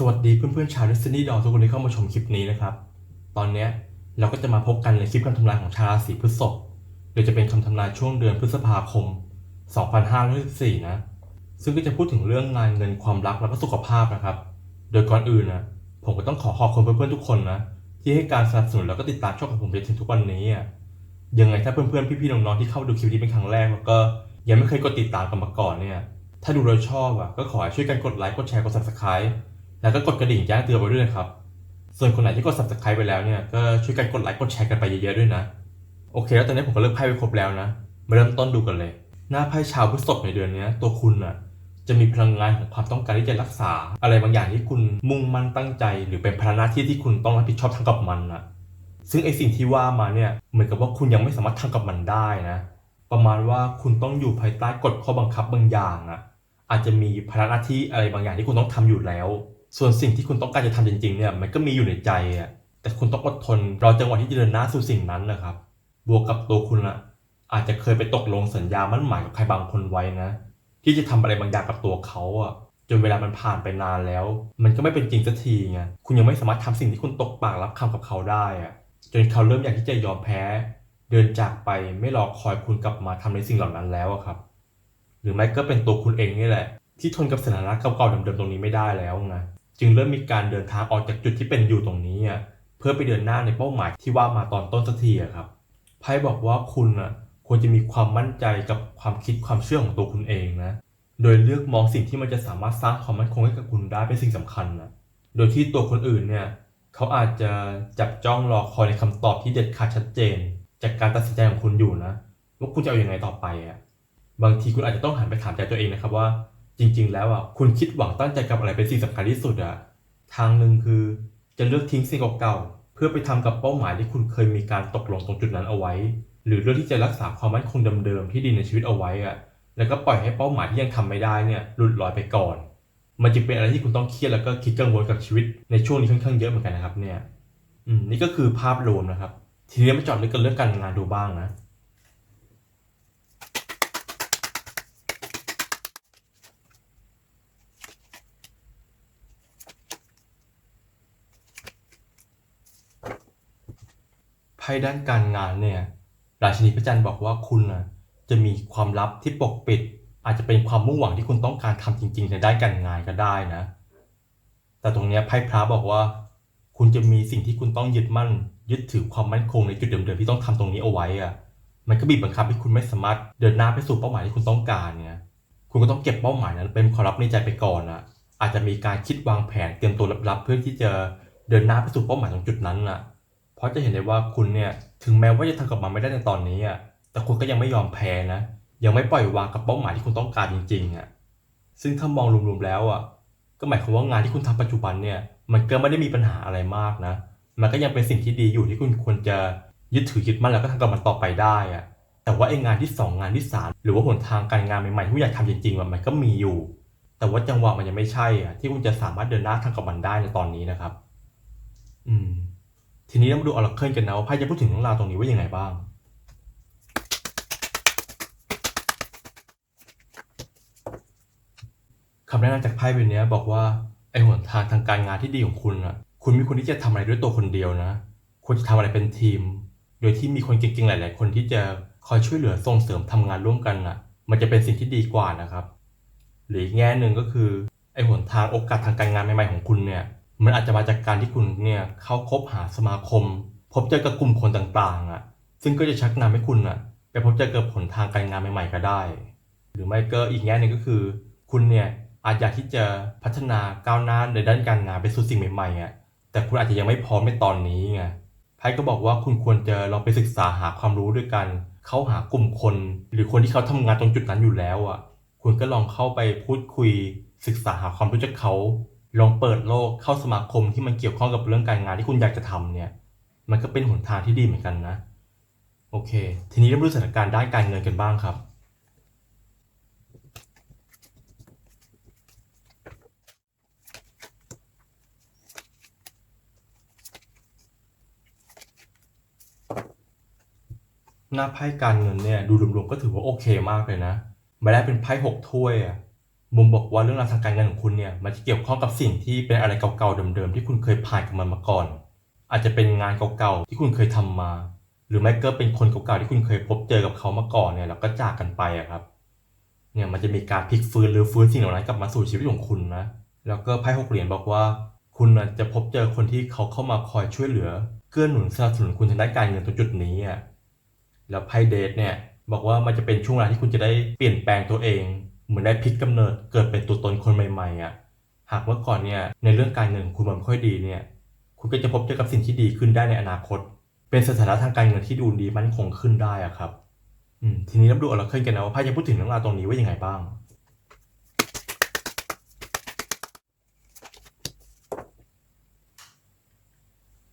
สวัสดีเพื่อนๆชาวดิสนีย์ดอทุกคนที่เข้ามาชมคลิปนี้นะครับ ตอนเนี้ยเราก็จะมาพบกันในคลิปคำทำนายของชาวราศีพฤษภโดยจะเป็นคำทำนายช่วงเดือนพฤษภาคม 2564 นะ ซึ่งก็จะพูดถึงเรื่องงานเงินความรักและก็สุขภาพนะครับ โดยก่อนอื่นนะผมก็ต้องขอขอบคุณเพื่อนๆทุกคนนะที่ให้การสนับสนุนแล้วก็ติดตามช่องของผมจนถึงทุกวันนี้อะยังไงถ้าเพื่อนๆพี่ๆน้องๆที่เข้าดูคลิปนี้เป็นครั้งแรกแล้วก็ยังไม่เคยกดติดตามกันมาก่อนเนี่ย ถ้าดูแล้วชอบอะก็ขอให้ช่วยกันกดไลค์กดแชร์กด subscribe แล้วก็กดกระดิ่งแจ้งเตือนไว้ด้วยนะครับ ส่วนคนไหนที่กด subscribe ไปแล้วเนี่ยก็ช่วยกันกดไลค์กดแชร์กันไปเยอะๆด้วยนะ โอเค แล้วตอนนี้ผมก็เลือกไพ่ไปครบแล้วนะ มาเริ่มต้นดูกันเลย หน้าไพ่ชาวพฤษภในเดือนนี้ตัวคุณน่ะจะมีพลังงานของความต้องการที่จะรักษา อะไรบางอย่างที่คุณมุ่งมั่นตั้งใจ หรือเป็นภาระหน้าที่ที่คุณต้องรับผิดชอบทำกับมันน่ะซึ่งไอสิ่งที่ว่ามาเนี่ยเหมือนกับว่าคุณยังไม่สามารถทำกับมันได้นะประมาณว่าคุณต้องอยู่ภายใต้กฎข้อบังคับบางอย่างอะอาจจะมีภาระหน้าที่อะไรบางอย่างที่คุณต้องทำอยู่แล้ว ส่วนสิ่งที่คุณต้องการจะทำจริงๆเนี่ยมันก็มีอยู่ในใจอะแต่คุณต้องอดทนรอจังหวะที่จะเดินหน้าสู่สิ่งนั้นนะครับ บวกกับตัวคุณอะอาจจะเคยไปตกลงสัญญามั่นหมายกับใครบางคนไว้นะ ที่จะทำอะไรบางอย่างกับตัวเขาอะจนเวลามันผ่านไปนานแล้ว มันก็ไม่เป็นจริงสักทีไงคุณยังไม่สามารถทำสิ่งที่คุณตกปากรับคำกับเขาได้อะจนเขาเริ่มอยากที่จะยอมแพ้ เดินจากไปไม่รอคอยคุณกลับมาทำในสิ่งเหล่านั้นแล้วอะครับ หรือไม่ก็เป็นตัวคุณเองนี่แหละ ที่ทนกับสถานะเก่าๆเดิมๆตรงนี้ไม่ได้แล้วไง จึงเริ่มมีการเดินทางออกจากจุดที่เป็นอยู่ตรงนี้เพื่อไปเดินหน้าในเป้าหมายที่ว่ามาตอนต้นสักทีครับไพ่บอกว่าคุณควรจะมีความมั่นใจกับความคิดความเชื่อของตัวคุณเองนะ โดยเลือกมองสิ่งที่มันจะสามารถสร้างความมั่นคงให้กับคุณได้เป็นสิ่งสำคัญนะโดยที่ตัวคนอื่นเนี่ยเขาอาจจะจับจ้องรอคอยในคำตอบที่เด็ดขาดชัดเจน จากการตัดสินใจของคุณอยู่นะว่าคุณจะเอาอยัางไงต่อไปอะบางทีคุณอาจจะต้องหันไปถามใจตัวเองนะครับว่า จริง ๆ แล้วอะคุณคิดหวังตั้งใจกับอะไรเป็นสิ่งสำคัญที่สุดอะทางหนึ่งคือจะเลือกทิ้งสิ่งเก่าๆเพื่อไปทำกับเป้าหมายที่คุณเคยมีการตกลงตรงจุดนั้นเอาไว้ หรือเลือกที่จะรักษาความมั่นคงเดิมๆที่ดีในชีวิตเอาไว้อะแล้วก็ปล่อยให้เป้าหมายที่ยังทำไม่ได้เนี่ยหลุดลอยไปก่อน มันจึงเป็นอะไรที่คุณต้องเครียดแล้วก็คิดกังวลกับชีวิตในช่วงนี้ค่อนข้างเยอะเหมือนกันนะครับเนี่ยอืมนี่ก็คือภาพรวมนะครับ ทีนี้มาจอดลึกกันเรื่องการงานดูบ้างนะ พ่ด้านการงานเนี่ยราชินีพระจันทร์บอกว่าคุณนะจะมีความลับที่ปกปิด อาจจะเป็นความมุ่งหวังที่คุณต้องการทำจริง ๆ ในด้านการงานก็ได้นะ แต่ตรงนี้ไพ่พระบอกว่า คุณจะมีสิ่งที่คุณต้องยึดมั่น ยึดถือความมั่นคงในจุดเดิมๆที่ต้องทำตรงนี้เอาไว้อะมันก็บีบบังคับให้คุณไม่สามารถเดินหน้าไปสู่เป้าหมายที่คุณต้องการเนี่ยคุณก็ต้องเก็บเป้าหมายนั้นเป็นความลับในใจไปก่อนอะอาจจะมีการคิดวางแผนเตรียมตัวลับๆเพื่อที่จะเดินหน้าไปสู่เป้าหมายตรงจุดนั้นน่ะ เพราะจะเห็นได้ว่าคุณเนี่ยถึงแม้ว่าจะทำกับมันไม่ได้ในตอนนี้อะแต่คุณก็ยังไม่ยอมแพ้นะ ยังไม่ปล่อยวางกับเป้าหมายที่คุณต้องการจริงๆอะซึ่งถ้ามองรวมๆแล้วอะก็หมายความว่างานที่คุณทำปัจจุบันเนี่ยมันก็ไม่ได้มีปัญหาอะไรมากนะ มันก็ยังเป็นสิ่งที่ดีอยู่ที่คุณควรจะยึดถือยึดมั่นแล้วก็ทำกับมันต่อไปได้อะแต่ว่าไอ้งานที่สองงานที่สามหรือว่าหนทางการงานใหม่ๆที่คุณอยากทำจริงๆมันก็มีอยู่ แต่ว่าจังหวะมันยังไม่ใช่อะที่คุณจะสามารถเดินหน้าทำกับมันได้ในตอนนี้นะครับ อืม ทีนี้เรามาดูออร์เคิลกันนะว่าไพ่จะพูดถึงเรื่องราวตรงนี้ว่ายังไงบ้าง คำแนะนำจากไพ่ใบเนี้ยบอกว่า ไอ้หนทางทางการงานที่ดีของคุณอะ คุณมีคนที่จะทำอะไรด้วยตัวคนเดียวนะคุณจะทำอะไรเป็นทีม โดยที่มีคนเก่งๆหลาย ๆ คนที่จะคอยช่วยเหลือส่งเสริมทำงานร่วมกันอะ มันจะเป็นสิ่งที่ดีกว่านะครับ หรืออีกแง่หนึ่งก็คือไอ้หนทางโอกาสทางการงานใหม่ ๆ ของคุณเนี่ย มันอาจจะมาจากการที่คุณเนี่ยเข้าคบหาสมาคม พบเจอกับกลุ่มคนต่างๆอะซึ่งก็จะชักนำให้คุณอะไปพบเจอกับผลทางการงานใหม่ ๆ ก็ได้ หรือไม่ก็อีกแง่หนึ่งก็คือ คุณเนี่ยอาจอยากที่จะพัฒนาก้าวหน้าในด้านการงานไปสู่สิ่งใหม่ๆอะแต่คุณอาจจะยังไม่พร้อมในตอนนี้ไงไพ่ก็บอกว่าคุณควรจะลองไปศึกษาหาความรู้ด้วยกันเข้าหากลุ่มคน หรือคนที่เขาทำงานตรงจุดนั้นอยู่แล้วอะคุณก็ลองเข้าไปพูดคุยศึกษาหาความรู้จากเขา ลองเปิดโลกเข้าสมาคมที่มันเกี่ยวข้องกับเรื่องการงานที่คุณอยากจะทำเนี่ย มันก็เป็นหนทางที่ดีเหมือนกันนะ โอเค ทีนี้เรามาดูสถานการณ์ด้านการเงินกันบ้างครับหน้าไพ่การเงินเนี่ยดูรวมๆก็ถือว่าโอเคมากเลยนะใบแรกเป็นไพ่หกถ้วยอะ มุมบอกว่าเรื่องราวทางการเงินของคุณเนี่ยมันจะเกี่ยวข้องกับสิ่งที่เป็นอะไรเก่าๆเดิมๆที่คุณเคยผ่านกับมันมาก่อน อาจจะเป็นงานเก่าๆที่คุณเคยทำมา หรือไม่ก็เป็นคนเก่าๆที่คุณเคยพบเจอกับเขามาก่อนเนี่ยแล้วก็จากกันไปอะครับเนี่ยมันจะมีการพลิกฟื้นหรือฟื้นสิ่งเหล่านั้นกลับมาสู่ชีวิตของคุณนะแล้วก็ไพ่หกเหรียญบอกว่า คุณจะพบเจอคนที่เขาเข้ามาคอยช่วยเหลือ เกื้อหนุนสนับสนุนคุณทางด้านการเงินตรงจุดนี้อะแล้วไพ่เดทเนี่ยบอกว่ามันจะเป็นช่วงเวลาที่คุณจะได้เปลี่ยนแปลงตัวเอง เหมือนได้พลิกกำเนิดเกิดเป็นตัวตนคนใหม่ๆอะหากเมื่อก่อนเนี่ยในเรื่องการเงินของคุณมันไม่ค่อยดีเนี่ยคุณก็จะพบเจอกับสิ่งที่ดีขึ้นได้ในอนาคต เป็นสถานะทางการเงินที่ดูดีมั่นคงขึ้นได้อะครับอืมทีนี้เราดูเอาละเคยกันนะว่าไพ่จะพูดถึงเรื่องราวตรงนี้ว่ายังไงบ้าง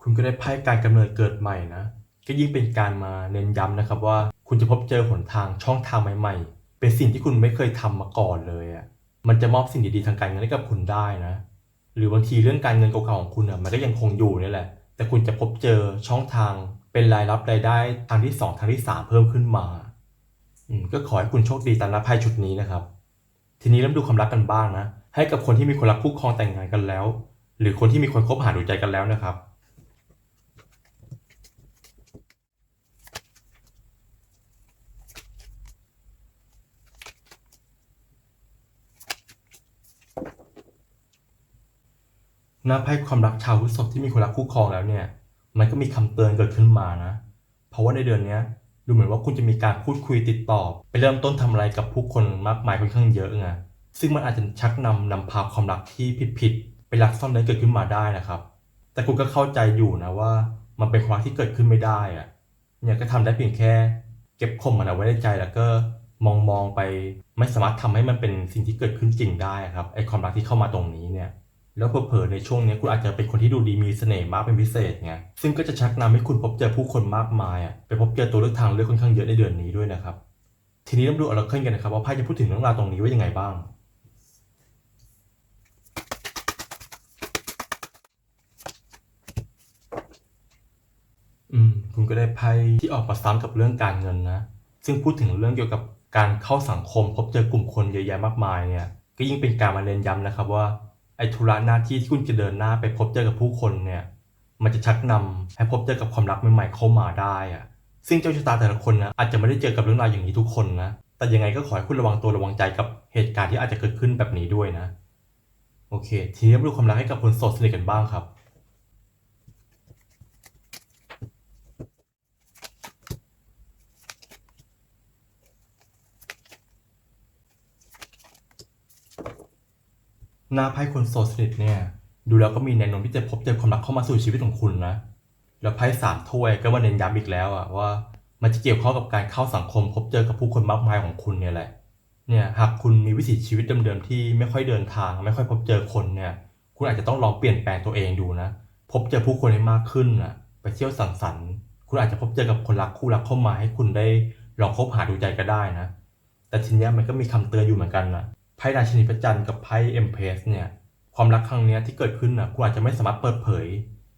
คุณก็ได้ไพ่การกำเนิดเกิดใหม่นะ ก็ยิ่งเป็นการมาเน้นย้ำนะครับว่า คุณจะพบเจอหนทางช่องทางใหม่ๆ เป็นสิ่งที่คุณไม่เคยทำมาก่อนเลยอะมันจะมอบสิ่งดีๆทางการเงินให้กับคุณได้นะ หรือบางทีเรื่องการเงินเก่าๆของคุณอะมันก็ยังคงอยู่นี่แหละ แต่คุณจะพบเจอช่องทางเป็นรายรับรายได้ทางที่สองทางที่สามเพิ่มขึ้นมาอืมก็ขอให้คุณโชคดีตามรับไพ่ชุดนี้นะครับ ทีนี้เริ่มดูความรักกันบ้างนะให้กับคนที่มีคนรักคู่ครองแต่งงานกันแล้ว หรือคนที่มีคนคบหาดูใจกันแล้วนะครับ หน้าไพ่ความรักชาวพฤษภที่มีคนรักคู่ครองแล้วเนี่ย มันก็มีคำเตือนเกิดขึ้นมานะ เพราะว่าในเดือนนี้ดูเหมือนว่าคุณจะมีการพูดคุยติดต่อ ไปเริ่มต้นทำอะไรกับผู้คนมากมายค่อนข้างเยอะไงซึ่งมันอาจจะชักนำนำพาความรักที่ผิดๆไปรักซ่อนเร้นเกิดขึ้นมาได้นะครับ แต่คุณก็เข้าใจอยู่นะว่า มันเป็นความรักที่เกิดขึ้นไม่ได้อะเนี่ยก็ทำได้เพียงแค่ เก็บข่มมันเอาไว้ในใจแล้วก็มองมองๆไปไม่สามารถทำให้มันเป็นสิ่งที่เกิดขึ้นจริงได้อะครับไอความรักที่เข้ามาตรงนี้เนี่ย แล้วเผลอๆในช่วงนี้คุณอาจจะเป็นคนที่ดูดีมีเสน่ห์มากเป็นพิเศษไงซึ่งก็จะชักนำให้คุณพบเจอผู้คนมากมายอะไปพบเจอตัวเลือกทางเลือกค่อนข้างเยอะในเดือนนี้ด้วยนะครับทีนี้เราดูออราเคิลกันนะครับว่าไพ่จะพูดถึงเรื่องราวตรงนี้ว่ายังไงบ้าง อืมคุณก็ได้ไพ่ที่ออกมาซ้ำกับเรื่องการเงินนะ ซึ่งพูดถึงเรื่องเกี่ยวกับการเข้าสังคมพบเจอกลุ่มคนเยอะแยะมากมายเนี่ย ก็ยิ่งเป็นการมาเน้นย้ำนะครับว่า ไอ้ธุระหน้าที่ที่คุณจะเดินหน้าไปพบเจอกับผู้คนเนี่ย มันจะชักนำให้พบเจอกับความรักใหม่ๆเข้ามาได้อะซึ่งเจ้าชะตาแต่ละคนนะอาจจะไม่ได้เจอกับเรื่องราวอย่างนี้ทุกคนนะ แต่ยังไงก็ขอให้คุณระวังตัวระวังใจกับเหตุการณ์ที่อาจจะเกิดขึ้นแบบนี้ด้วยนะ โอเค ทีนี้มาดูความรักให้กับคนโสดสนิทกันบ้างครับ หน้าไพ่คนโสดสนิทเนี่ย ดูแล้วก็มีแนวโน้มที่จะพบเจอความรักเข้ามาสู่ชีวิตของคุณนะ แล้วไพ่สามถ้วยก็มาเน้นย้ำอีกแล้วอะว่า มันจะเกี่ยวข้องกับการเข้าสังคมพบเจอกับผู้คนมากมายของคุณเนี่ยแหละ เนี่ยหากคุณมีวิถีชีวิตเดิมๆที่ไม่ค่อยเดินทาง ไม่ค่อยพบเจอคนเนี่ย คุณอาจจะต้องลองเปลี่ยนแปลงตัวเองดูนะ พบเจอผู้คนให้มากขึ้นอะไปเที่ยวสังสรรค์ คุณอาจจะพบเจอกับคนรักคู่รักเข้ามาให้คุณได้ลองคบหาดูใจก็ได้นะ แต่ทีเนี้ยมันก็มีคำเตือนอยู่เหมือนกันนะ พ่ราชินีพระจันทร์กับไพ่เอ็มเพสเนี่ยความรักครั้งนี้ที่เกิดขึ้นนะคุณอาจจะไม่สามารถเปิดเผย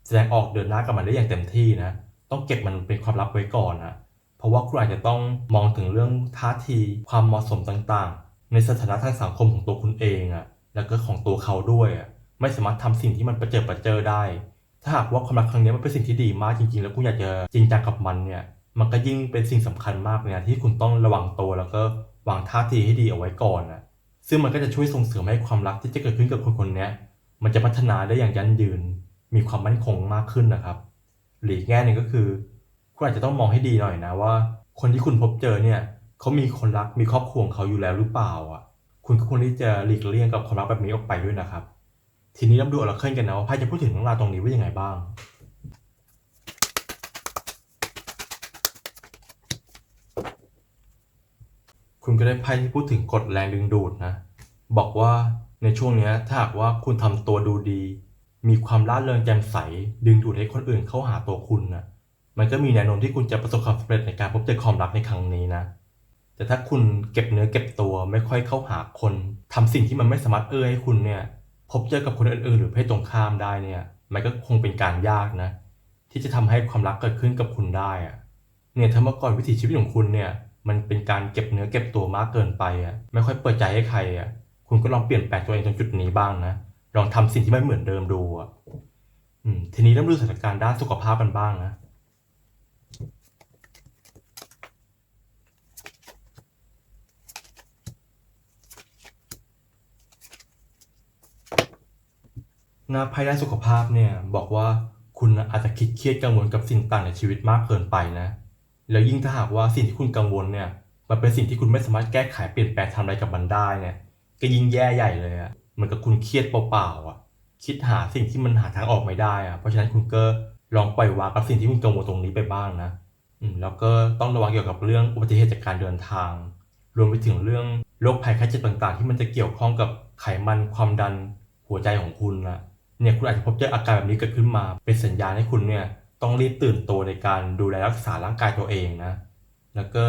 แสดงออกเดินหน้ากับมันได้อย่างเต็มที่นะต้องเก็บมันเป็นความลับไว้ก่อนนะเพราะว่าคุณอาจจะต้องมองถึงเรื่องท่าทีความเหมาะสมต่างๆ ในสถานะทางสังคมของตัวคุณเองอะแล้วก็ของตัวเขาด้วยอะไม่สามารถทำสิ่งที่มันประเจิดประเจอได้ ถ้าหากว่าความรักครั้งนี้มันเป็นสิ่งที่ดีมากจริงๆ แล้วคุณอยากจะจริงจังกับมันเนี่ยมันก็ยิ่งเป็นสิ่งสำคัญมากเลยนะที่คุณต้องระวังตัวแล้วก็วางท่าทีให้ดีเอาไว้ก่อนนะ ซึ่งมันก็จะช่วยส่งเสริมให้ความรักที่จะเกิดขึ้นกับคนคนนี้มันจะพัฒนาได้อย่างยั่งยืน มีความมั่นคงมากขึ้นนะครับ หรือแง่หนึ่งก็คือ คุณอาจจะต้องมองให้ดีหน่อยนะว่า คนที่คุณพบเจอเนี่ยเขามีคนรักมีครอบครัวของเขาอยู่แล้วหรือเปล่าอะ คุณก็ควรที่จะหลีกเลี่ยงกับความรักแบบนี้ออกไปด้วยนะครับ ทีนี้เราดูออราเคิลกันนะว่าไพ่จะพูดถึงเรื่องราวตรงนี้ว่ายังไงบ้าง คุณก็ได้ไพ่ที่พูดถึงกฎแรงดึงดูดนะ บอกว่าในช่วงนี้ถ้าหากว่าคุณทำตัวดูดี มีความร่าเริงแจ่มใส ดึงดูดให้คนอื่นเข้าหาตัวคุณนะมันก็มีแนวโน้มที่คุณจะประสบความสำเร็จในการพบเจอความรักในครั้งนี้นะ แต่ถ้าคุณเก็บเนื้อเก็บตัวไม่ค่อยเข้าหาคนทำสิ่งที่มันไม่สามารถเอื้อให้คุณเนี่ย พบเจอกับคนอื่นๆ หรือเพศตรงข้ามได้เนี่ย มันก็คงเป็นการยากนะ ที่จะทำให้ความรักเกิดขึ้นกับคุณได้อะเนี่ยถ้าเมื่อก่อนวิถีชีวิตของคุณเนี่ย มันเป็นการเก็บเนื้อเก็บตัวมากเกินไปอะไม่ค่อยเปิดใจให้ใครอะคุณก็ลองเปลี่ยนแปลงตัวเองตรงจุดนี้บ้างนะลองทำสิ่งที่ไม่เหมือนเดิมดูอะอทีนี้เริ่มดูสถานการณ์ด้านสุขภาพกันบ้างนะหน้าไพ่ด้านสุขภาพเนี่ยบอกว่าคุณอาจจะคิดเครียดกังวลกับสิ่งต่างในชีวิตมากเกินไปนะ แล้วยิ่งถ้าหากว่าสิ่งที่คุณกังวลเนี่ยมันเป็นสิ่งที่คุณไม่สามารถแก้ไขเปลี่ยนแปลงทำอะไรกับมันได้เนี่ยก็ยิ่งแย่ใหญ่เลยอะเหมือนกับคุณเครียดเปล่าๆอะคิดหาสิ่งที่มันหาทางออกไม่ได้อะเพราะฉะนั้นคุณก็ลองปล่อยวางกับสิ่งที่คุณกังวลตรงนี้ไปบ้างนะอืมแล้วก็ต้องระวังเกี่ยวกับเรื่องอุบัติเหตุจากการเดินทาง รวมไปถึงเรื่องโรคภัยไข้เจ็บต่างๆ ที่มันจะเกี่ยวข้องกับไขมันความดันหัวใจของคุณนะเนี่ยคุณอาจจะพบเจออาการแบบนี้เกิดขึ้นมา เป็นสัญญาณให้คุณเนี่ย ต้องรีบตื่นตัวในการดูแลรักษาร่างกายตัวเองนะ แล้วก็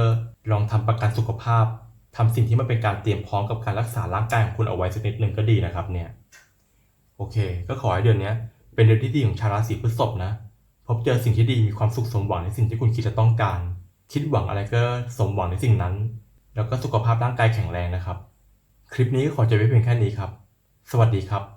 ลองทำประกันสุขภาพทำสิ่งที่มันเป็นการเตรียมพร้อมกับการรักษาร่างกายของคุณเอาไว้สักนิดหนึ่งก็ดีนะครับเนี่ย โอเค ก็ขอให้เดือนนี้เป็นเดือนที่ดีของชาวราศีพฤษภนะ พบเจอสิ่งที่ดีมีความสุขสมหวังในสิ่งที่คุณคิดจะต้องการ คิดหวังอะไรก็สมหวังในสิ่งนั้น แล้วก็สุขภาพร่างกายแข็งแรงนะครับ คลิปนี้ก็ขอจบไว้เพียงแค่นี้ครับ สวัสดีครับ